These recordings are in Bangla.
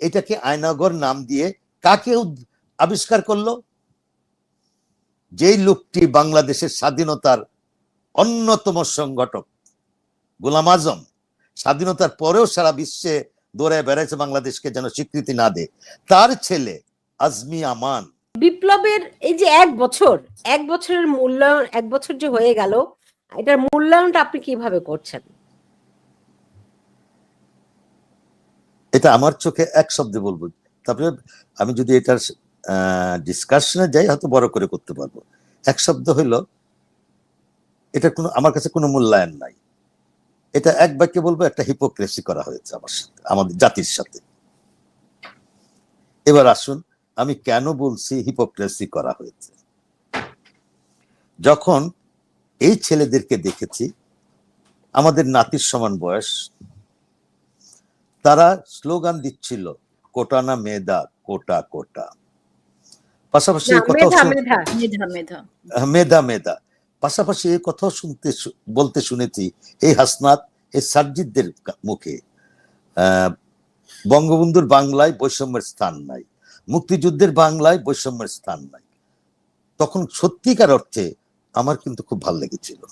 এটাকে আয়নাগর নাম দিয়ে কাকে আবিষ্কার করল? যেই লোকটি বাংলাদেশের স্বাধীনতার অন্যতম সংগঠক, গোলাম আজম, স্বাধীনতার পরেও সারা বিশ্বে দৌড়ে বেড়াইছে বাংলাদেশকে যেন স্বীকৃতি না দেয়। তার ছেলে আজমি আমান। বিপ্লবের এই যে এক বছর, এক বছরের মূল্যায়ন, এক বছর যে হয়ে গেল, এটার মূল্যায়নটা আপনি কীভাবে করছেন? এটা আমার চোখে এক শব্দে বলব। তারপরে আমি যদি এটার ডিসকাশনে যাই, হয়তো বড় করে করতে পারব। এক শব্দ হইল এটা কোনো, আমার কাছে কোনো মূল্যায়ন নাই। এটা এক বাক্যে বলব, একটা হিপোক্রেসি করা হয়েছে আমার সাথে, আমাদের জাতির সাথে। এবার আসুন, আমি কেন বলছি হিপোক্রেসি করা হয়েছে? যখন এই ছেলেদেরকে দেখেছি, আমাদের নাতির সমান বয়স তারা স্লোগান দিচ্ছিল কোটা না মেধা কোটা কোটা। পাশাপাশি মেধা মেধা পাশাপাশি এই কথাও শুনতে বলতে শুনেছি এই হাসনাত এই সার্জিদদের মুখে। বঙ্গবন্ধুর বাংলায় বৈষম্যের স্থান নাই। মুক্তিযুদ্ধের বাংলায় বৈষম্যের স্থান নাই। তখন সত্যিকার অর্থে আমার কিন্তু খুব ভালো লেগেছিল।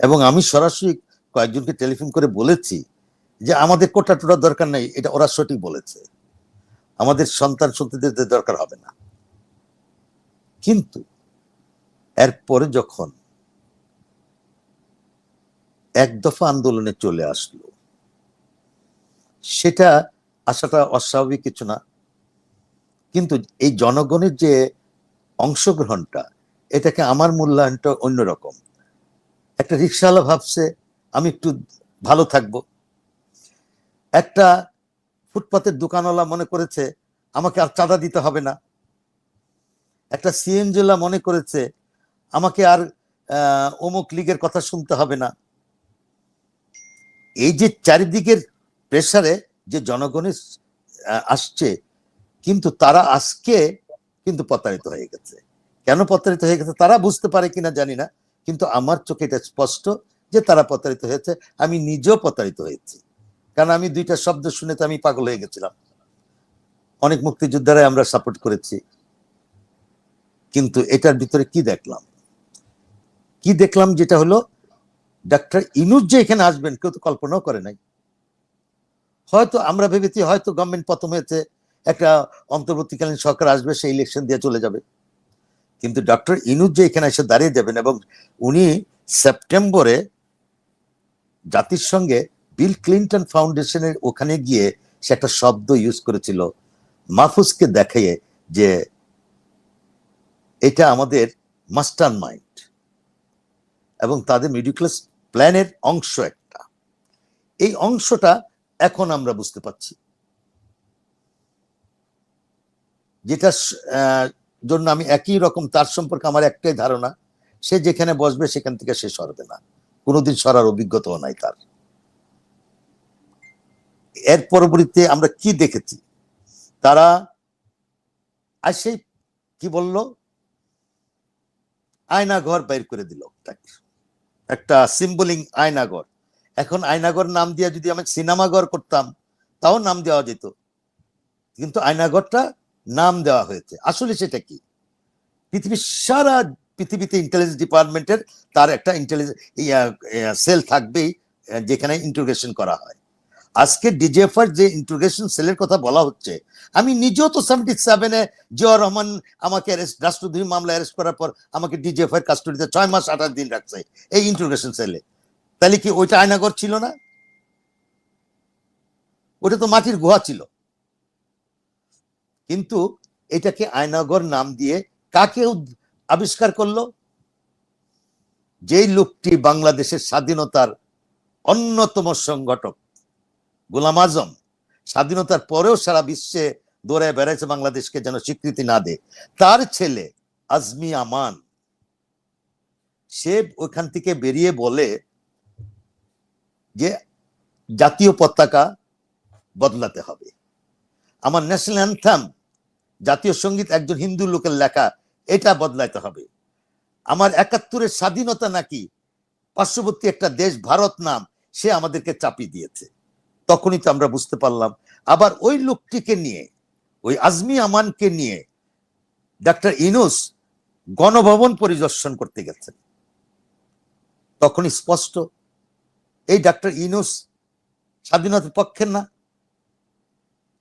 এবং আমি সরাসরি কয়েকজনকে টেলিফোন করে বলেছি যে আমাদের কোটা টোটা দরকার নাই, এটা ওরা সঠিক বলেছে। আমাদের সন্তান সন্ততিদের দরকার হবে না। কিন্তু এরপরে যখন এক দফা আন্দোলনে চলে আসলো, সেটা আসাটা অস্বাভাবিক কিছু না। কিন্তু এই জনগণের যে অংশগ্রহণটা, এটাকে আমার মূল্যায়নটা অন্যরকম। একটা রিক্সাওয়ালা ভাবছে, আমি একটু ভালো থাকব। একটা ফুটপাতের দোকানওয়ালা মনে করেছে, আমাকে আর চাঁদা দিতে হবে না। একটা সিএনজিলা মনে করেছে, আমাকে আর অমুক লীগের কথা শুনতে হবে না। এই যে চারিদিকের প্রেসারে যে জনগণের আসছে, কিন্তু তারা আজকে কিন্তু প্রতারিত হয়ে গেছে। কেন প্রতারিত হয়ে গেছে তারা বুঝতে পারে কিনা জানি না, কিন্তু আমার চোখে এটা স্পষ্ট যে তারা প্রতারিত হয়েছে, আমি নিজেও প্রতারিত হয়েছি। কারণ আমি দুইটা শব্দ শুনে তো আমি পাগল হয়ে গেছিলাম। অনেক মুক্তিযোদ্ধারাই আমরা সাপোর্ট করেছি। কিন্তু এটার ভিতরে কি দেখলাম? কি দেখলাম যেটা হলো, ডাক্তার ইনুজ যে এখানে আসবেন, কেউ তো কল্পনাও করে নাই। হয়তো আমরা ভেবেছি, হয়তো গভর্নমেন্ট প্রথম হয়েছে, একটা অন্তর্বর্তীকালীন সরকার আসবে, সেই ইলেকশন দিয়ে চলে যাবে। কিন্তু ডক্টর ইনুজ যে এখানে এসে দাঁড়িয়ে যাবেন এবং উনি সেপ্টেম্বরে জাতির সঙ্গে বিল ক্লিন্টন ফাউন্ডেশনের ওখানে গিয়ে সে একটা শব্দ ইউজ করেছিল। মাহফুজকে দেখিয়ে যে এটা আমাদের মাস্টার মাইন্ড এবং তাদের মিডিকুলাস প্ল্যানের অংশ একটা। এই অংশটা এখন আমরা বুঝতে পারছি। যেটা জন্য আমি একই রকম তার সম্পর্কে আমার একটাই ধারণা, সে যেখানে বসবে সেখান থেকে সে সরবে না। কোনোদিন সরার অভিজ্ঞতাও নাই তার। এর পরবর্তীতে আমরা কি দেখেছি? তারা, আর সেই কি বলল? আয়নাঘর বাইর করে দিল একটা সিম্বলিং আয়নাঘর। এখন আয়নাঘর নাম দিয়ে যদি আমি সিনেমাঘর করতাম, তাও নাম দেওয়া যেত। কিন্তু আয়নাঘরটা নাম দেওয়া হয়েছে। আসলে সেটা কি? পৃথিবীর সারা পৃথিবীতে ইন্টেলিজেন্স ডিপার্টমেন্টের তার একটা ইন্টেলিজেন্স সেল থাকবেই, যেখানে ইন্টিগ্রেশন করা হয়। আজকে ডিজেফার যে ইন্টিগ্রেশন সেলের কথা বলা হচ্ছে, আমি নিজেও তো সেভেন্টি সেভেনে জিয়াউর রহমান আমাকে arrest- রাষ্ট্রদ্রোহী মামলা অ্যারেস্ট করার পর আমাকে ডিজেফার কাস্টডিতে ছয় মাস আঠাশ দিন রাখছে এই ইন্টিগ্রেশন সেলে তাহলে কি ওইটা আয়নাগর ছিল না? ওটা তো মাটির গুহা ছিল। কিন্তু এটাকে আয়নাগর নাম দিয়ে কাকে আবিষ্কার করল? যেই লোকটি বাংলাদেশের স্বাধীনতার অন্যতম সংগঠক গোলাম আজম স্বাধীনতার পরেও সারা বিশ্বে দৌড়ে বেড়াইছে বাংলাদেশকে যেন স্বীকৃতি না দেয়। তার ছেলে আজমি আমান, সে ওখান থেকে বেরিয়ে বলে যে জাতীয় পতাকা বদলাতে হবে। আমার ন্যাশনাল অ্যান্থাম, জাতীয় সংগীত একজন হিন্দু লোকের লেখা, এটা বদলাইতে হবে। আমার একাত্তরের স্বাধীনতা নাকি পার্শ্ববর্তী একটা দেশ ভারত নাম, সে আমাদেরকে চাপিয়ে দিয়েছে। তখনই তো আমরা বুঝতে পারলাম। আবার ওই লোকটিকে নিয়ে, ওই আজমি আমানকে নিয়ে ডাক্তার ইনুস গণভবন পরিদর্শন করতে গেছেন। তখনই স্পষ্ট, এই ডাক্তার ইনুস স্বাধীনতার পক্ষের না।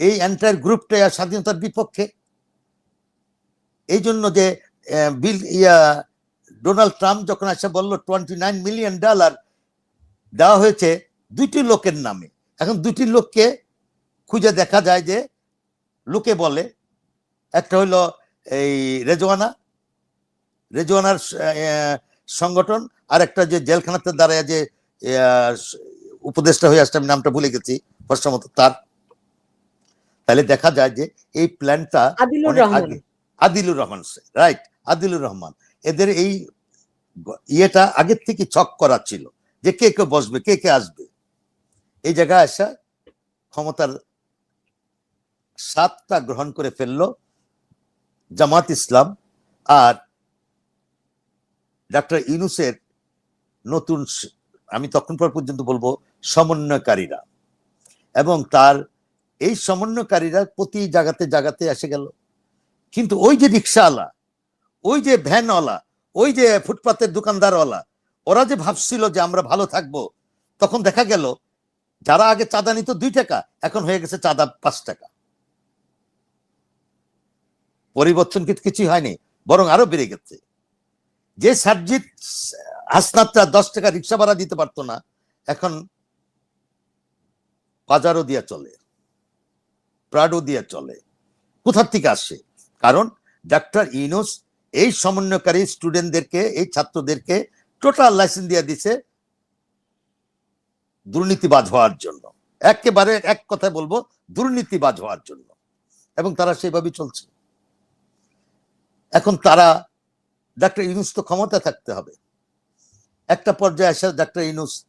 এই এন্টায়ার গ্রুপটাই স্বাধীনতার বিপক্ষে। এই জন্য যে বিল, ইয়া, ডোনাল্ড ট্রাম্প যখন এসে বলল টোয়েন্টি নাইন মিলিয়ন ডলার দেওয়া হয়েছে দুইটি লোকের নামে। এখন দুটি লোককে খুঁজে দেখা যায় যে লোকে বলে একটা হইল এই রেজওয়ানা রেজওয়ানার সংগঠন আর একটা যে জেলখানাতে দাঁড়ায় যে উপদেষ্টা হয়ে আসছে আমি নামটা ভুলে গেছি প্রশ্নমত তার। তাহলে দেখা যায় যে এই প্ল্যানটা আদিলুর রহমান। আগে। আদিলুর রহমান রাইট আদিলুর রহমান। এদের এই ইয়েটা আগের থেকে ছক করা ছিল যে কে কে বসবে কে কে আসবে। এই জায়গায় আসা ক্ষমতার সাতটা গ্রহণ করে ফেলল জামাত ইসলাম আর ডাক্তার ইনুসের নতুন আমি তখন পর পর্যন্ত বলব সমন্বয়কারীরা এবং তার এই সমন্বয়কারীরা প্রতি জায়গাতে জায়গাতে এসে গেল। কিন্তু ওই যে রিক্সাওয়ালা, ওই যে ভ্যানওয়ালা, ওই যে ফুটপাতের দোকানদারওয়ালা, ওরা যে ভাবছিল যে আমরা ভালো থাকব, তখন দেখা গেল যারা আগে চাঁদা নিত দুই টাকা, এখন হয়ে গেছে চাঁদা পাঁচ টাকা। পরিবর্তন কিন্তু কিছুই হয়নি, বরং আরও বেড়ে গেছে। যে সার্জিৎ হাসনাতটা দশ টাকা রিক্সা ভাড়া দিতে পারতো না, এখন বাজারও দিয়া চলে প্রাডো দিয়া চলে। কোথার থেকে আসে? কারণ ডাক্তার ইনোস এই সমন্বয়কারী স্টুডেন্টদেরকে, এই ছাত্রদেরকে টোটাল লাইসেন্স দিয়ে দিছে দুর্নীতিবাজ হওয়ার জন্য। একেবারে এক কথায় বলব, দুর্নীতিবাজ হওয়ার জন্য। এবং তারা সেইভাবেই চলছে। এখন তারা ডাক্তার ইনুস তো ক্ষমতা থাকতে হবে। একটা পর্যায়ে এসে ডাক্তার ইনুস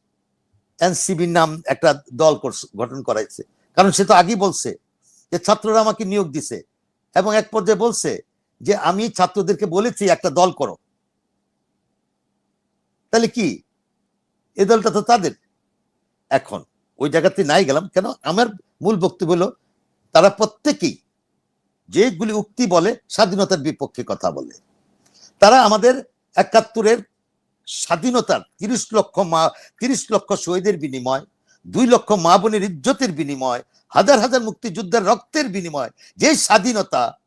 এনসিবির নাম একটা দল গঠন করাইছে। কারণ সে তো আগেই বলছে যে ছাত্ররা আমাকে নিয়োগ দিছে। এবং এক পর্যায়ে বলছে যে আমি ছাত্রদেরকে বলেছি একটা দল করো। তাহলে কি? এ দলটা তো তাদের। এখন। ওই জায়গাতে নাই গেলাম। কেন? আমার মূল বক্তব্য হলো, তারা প্রত্যেকেই যেগুলি উক্তি বলে, স্বাধীনতার বিপক্ষে কথা বলে। তারা আমাদের একাত্তরের স্বাধীনতার তিরিশ লক্ষ মা, তিরিশ লক্ষ শহীদের বিনিময়, দুই লক্ষ মা বোনের ইজ্জতের বিনিময়, হাজার হাজার মুক্তিযোদ্ধার রক্তের বিনিময়, যে স্বাধীনতা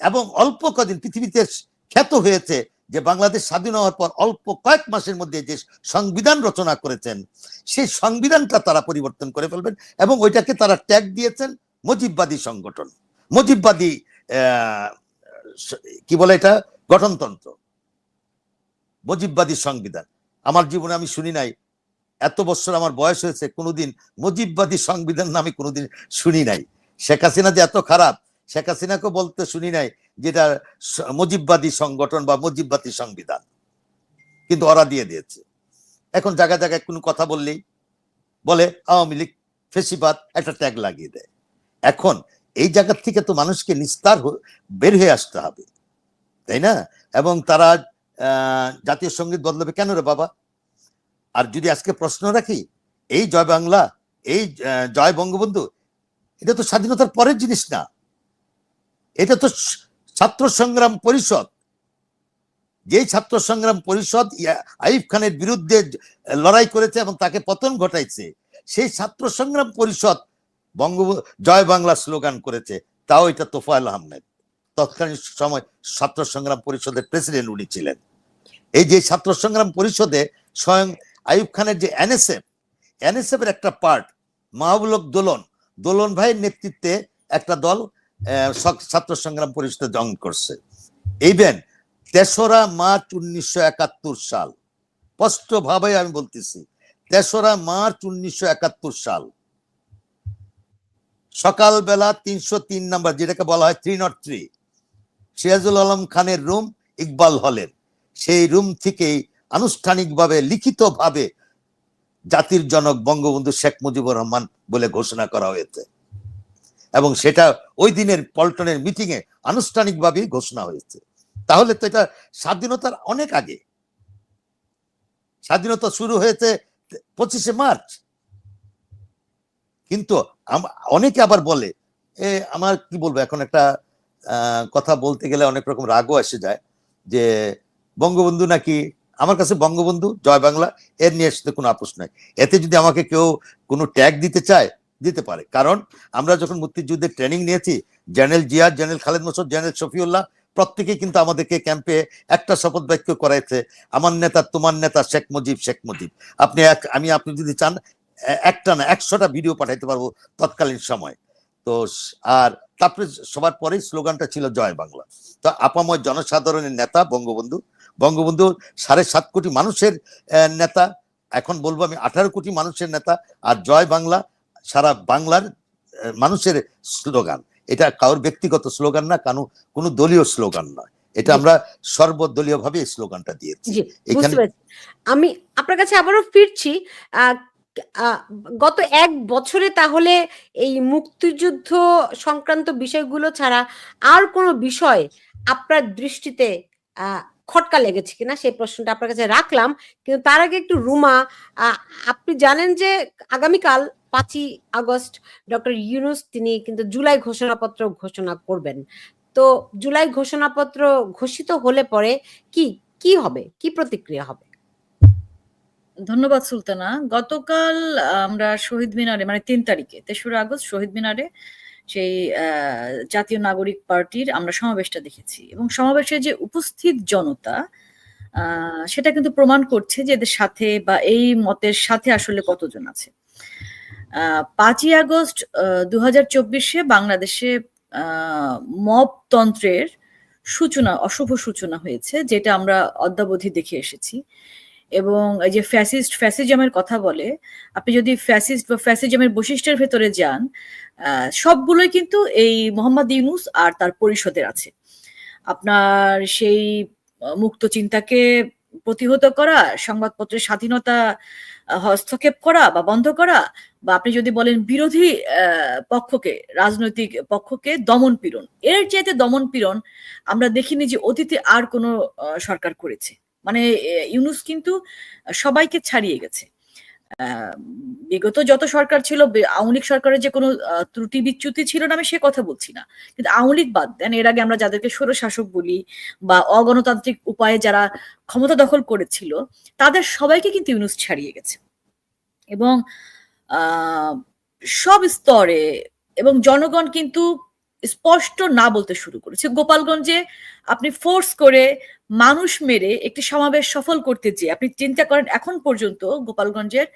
এবং অল্প কদিন পৃথিবীতে খ্যাত হয়েছে যে বাংলাদেশ স্বাধীন হওয়ার পর অল্প কয়েক মাসের মধ্যে যে সংবিধান রচনা করেছেন, সেই সংবিধানটা তারা পরিবর্তন করে ফেলবেন এবং ওইটাকে তারা ট্যাগ দিয়েছেন মুজিববাদী সংগঠন। মুজিববাদী কি বলে এটা? গঠনতন্ত্র। মুজিববাদী সংবিধান। আমার জীবনে আমি শুনি নাই, এত বছর আমার বয়স হয়েছে, কোনোদিন মুজিববাদী সংবিধান নামে কোনোদিন শুনি নাই। শেখ হাসিনা যে এত খারাপ, শেখ হাসিনাকে বলতে শুনি নাই যেটা মুজিববাদী সংগঠন বা মুজিববাদী সংবিধান। কিন্তু ওরা দিয়ে দিয়েছে। এখন জায়গায় জায়গায় কোনো কথা বললেই বলে, আওয়ামী লীগ, ফেসিবাদ, একটা ট্যাগ লাগিয়ে দেয়। এখন এই জায়গার থেকে তো মানুষকে নিস্তার বের হয়ে আসতে হবে, তাই না? এবং তারা জাতীয় সংগীত বদলাবে কেন রে বাবা? আর যদি আজকে প্রশ্ন রাখি, এই জয় বাংলা, এই জয় বঙ্গবন্ধু, এটা তো স্বাধীনতার পরের জিনিস না। এটা তো ছাত্র সংগ্রাম পরিষদ। যেই ছাত্র সংগ্রাম পরিষদ আইব খানের বিরুদ্ধে লড়াই করেছে এবং তাকে পতন ঘটাইছে, সেই ছাত্র সংগ্রাম পরিষদ বঙ্গ, জয় বাংলা স্লোগান করেছে, তাও এটা তোফায়েল আহমেদ। তৎকালীন সময় ছাত্র সংগ্রাম পরিষদের প্রেসিডেন্ট উনি ছিলেন। এই যে ছাত্র সংগ্রাম পরিষদে স্বয়ং আইব খানের যে এনএসএফ এনএসএফ এর একটা পার্ট, মাহবুলক দোলন দোলন ভাইয়ের নেতৃত্বে একটা দল ছাত্র সংগ্রাম পরিষদে জয়েন করছে। ইভেন তেসরা মার্চ উনিশশো একাত্তর সাল স্পষ্ট ভাবে আমি বলতেছি, তেসরা মার্চ উনিশশো একাত্তর সাল। সকালবেলা তিনশো তিন নাম্বার, যেটাকে বলা হয় three not three Sirajul Alam খানের রুম, ইকবাল হলের। সেই রুম থেকেই আনুষ্ঠানিকভাবে, লিখিতভাবে জাতির জনক বঙ্গবন্ধু শেখ মুজিবুর রহমান বলে ঘোষণা করা হয়েছে। এবং সেটা ওই দিনের পল্টনের মিটিং এ আনুষ্ঠানিকভাবেই ঘোষণা হয়েছে। তাহলে তো এটা স্বাধীনতার অনেক আগে। স্বাধীনতা শুরু হয়েছে পঁচিশে মার্চ। কিন্তু অনেকে আবার বলে, এ, আমার কি বলব, এখন একটা কথা বলতে গেলে অনেক রকম রাগও এসে যায় যে, বঙ্গবন্ধু নাকি, আমার কাছে বঙ্গবন্ধু, জয় বাংলা, এর নিয়ে আসতে কোনো আপোষ নাই। এতে যদি আমাকে কেউ কোনো ট্যাগ দিতে চায় দিতে পারে। কারণ আমরা যখন মুক্তিযুদ্ধের ট্রেনিং নিয়েছি, জেনারেল জিয়াদ, জেনারেল খালেদ মোসদ জেনারেল শফিউল্লাহ প্রত্যেকে কিন্তু আমাদেরকে ক্যাম্পে একটা শপথ বাক্য করাইছে, আমার নেতা, তোমার নেতা শেখ মুজিব শেখ মুজিব। আপনি এক, আমি, আপনি যদি চান একটা না, একশোটা ভিডিও পাঠাইতে পারব তৎকালীন সময়। তো আর তারপরে সবার পরেই স্লোগানটা ছিল, জয় বাংলা। তো আপাময় জনসাধারণের নেতা, বঙ্গবন্ধু বঙ্গবন্ধু সাড়ে সাত কোটি মানুষের নেতা, এখন বলব আমি আঠারো কোটি মানুষের নেতা, আর জয় বাংলা সারা বাংলার মানুষের স্লোগান। এটা কারোর ব্যক্তিগত স্লোগান না কারণ কোনো দলীয় স্লোগান নয় এটা আমরা সর্বদলীয় ভাবে স্লোগানটা দিয়েছি। এখানে আমি আপনার কাছে আবারও ফিরছি গত এক বছরে তাহলে এই মুক্তিযুদ্ধ সংক্রান্ত বিষয়গুলো ছাড়া আর কোনো বিষয় আপনার দৃষ্টিতে আহ, খটকা লেগেছে কিনা সেই প্রশ্নটা আপনার কাছে রাখলাম। কিন্তু তার আগে একটু রুমা আপনি জানেন যে আগামীকাল পাঁচই আগস্ট ডক্টর ইউনুস তিনি কিন্তু জুলাই ঘোষণাপত্র ঘোষণা করবেন। তো জুলাই ঘোষণাপত্র ঘোষিত হলে পরে কি কি হবে? কি প্রতিক্রিয়া হবে? ধন্যবাদ সুলতানা। গতকাল আমরা শহীদ মিনারে মানে তিন তারিখে, তেসরা আগস্ট শহীদ মিনারে সেই জাতীয় নাগরিক পার্টির আমরা সমাবেশটা দেখেছি। এবং সমাবেশে যে উপস্থিত জনতা সেটা কিন্তু প্রমাণ করছে যে এদের সাথে বা এই মতের সাথে আসলে কতজন আছে। পাঁচই আগস্ট দু চব্বিশে বাংলাদেশে আহ, মবতন্ত্রের সূচনা অশুভ সূচনা হয়েছে যেটা আমরা অদ্যাবধি দেখে এসেছি। এবং এই যে ফ্যাসিস্ট ফ্যাসিজমের কথা বলে, আপনি যদি ফ্যাসিস্ট বা ফ্যাসিজমের বৈশিষ্ট্যের ভেতরে যান সবগুলোই কিন্তু এই মোহাম্মদ ইউনুস আর তার পরিষদের আছে। আপনার সেই মুক্ত চিন্তাকে প্রতিহত করা, সংবাদপত্রের স্বাধীনতা হস্তক্ষেপ করা বা বন্ধ করা, বা আপনি যদি বলেন বিরোধী পক্ষকে, রাজনৈতিক পক্ষকে দমন পীড়ন, এর চাইতে দমন পীড়ন আমরা দেখিনি যে অতীতে আর কোনো সরকার করেছে। মানে ইউনুস কিন্তু সবাইকে ছাড়িয়ে গেছে। বিগত যত সরকার ছিল আওয়ামী সরকারের যে কোনো ত্রুটি বিচ্যুতি ছিল না, আমি সে কথা বলছি না। কিন্তু আওয়ামী লীগ বাদ দেন, এর আগে আমরা যাদেরকে স্বৈরশাসক বলি বা অগণতান্ত্রিক উপায়ে যারা ক্ষমতা দখল করেছিল, তাদের সবাইকে কিন্তু ইউনুস ছাড়িয়ে গেছে। এবং সব স্তরে এবং জনগণ কিন্তু স্পষ্ট না বলতে শুরু করেছে। গোপালগঞ্জে আপনি ফোর্স করে মানুষ মেরে একটি সমাবেশ সফল করতে চেয়ে আপনি চিন্তা করেন এখন পর্যন্ত গোপালগঞ্জের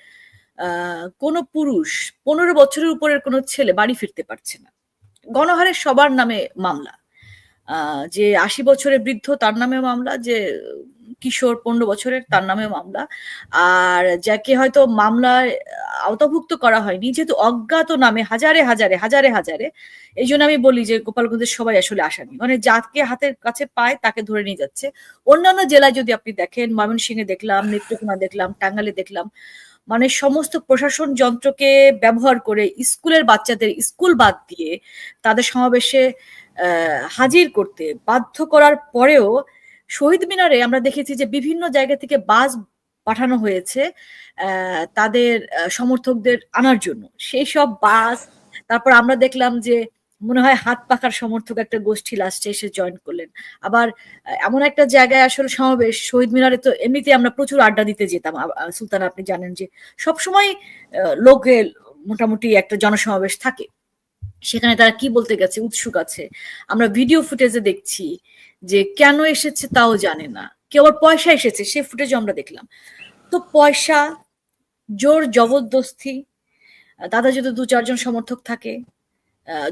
কোন পুরুষ পনেরো বছরের উপরের কোনো ছেলে বাড়ি ফিরতে পারছে না। গণহারে সবার নামে মামলা। যে আশি বছরের বৃদ্ধ তার নামে মামলা, যে কিশোর পনেরো বছরের, তার নামে মামলা। আর যাকে হয়তো মামলায় আওতাভুক্ত করা হয়নি, যেহেতু অজ্ঞাত নামে হাজারে হাজারে হাজারে হাজারে, এই জন্য আমি বলি যে গোপালগঞ্জের সবাই আসলে আসামি মানে যাকে হাতের কাছে পায় তাকে ধরে নিয়ে যাচ্ছে। অন্যান্য জেলায় যদি আপনি দেখেন, ময়মনসিংহে দেখলাম, নেত্রকোনা দেখলাম টাঙ্গালে দেখলাম মানে সমস্ত প্রশাসন যন্ত্রকে ব্যবহার করে স্কুলের বাচ্চাদের স্কুল বাদ দিয়ে তাদের সমাবেশে হাজির করতে বাধ্য করার পরেও শহীদ মিনারে আমরা দেখেছি যে বিভিন্ন জায়গা থেকে বাস পাঠানো হয়েছে তাদের সমর্থকদের আনার জন্য। সেই সব বাস, তারপর আমরা দেখলাম যে মনে হয় হাত পাকার সমর্থক একটা গোষ্ঠী লাস্টে এসে জয়েন করলেন। আবার এমন একটা জায়গায় আসলে সমাবেশ, শহীদ মিনারে তো এমনিতে আমরা প্রচুর আড্ডা দিতে যেতাম। সুলতান, আপনি জানেন যে সবসময় লোকে মোটামুটি একটা জনসমাবেশ থাকে। সেখানে তারা কি বলতে গেছে, উৎসুক আছে। আমরা ভিডিও ফুটেজে দেখছি যে কেন এসেছে তাও জানে না। কেউ আবার পয়সা এসেছে সে ফুটেজও আমরা দেখলাম। তো পয়সা, জোর জবরদস্তি তাদের যদি দু চারজন সমর্থক থাকে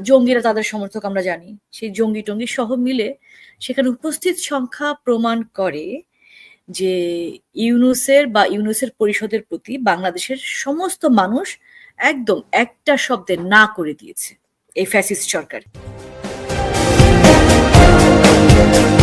জঙ্গিরা তাদের সমর্থক আমরা জানি, সেই জঙ্গি টঙ্গি সহ মিলে সেখানে উপস্থিত সংখ্যা প্রমাণ করে যে ইউনুসের বা ইউনুসের পরিষদের প্রতি বাংলাদেশের সমস্ত মানুষ একদম একটা শব্দে না করে দিয়েছে এই ফ্যাসিস্ট সরকার। Thank you.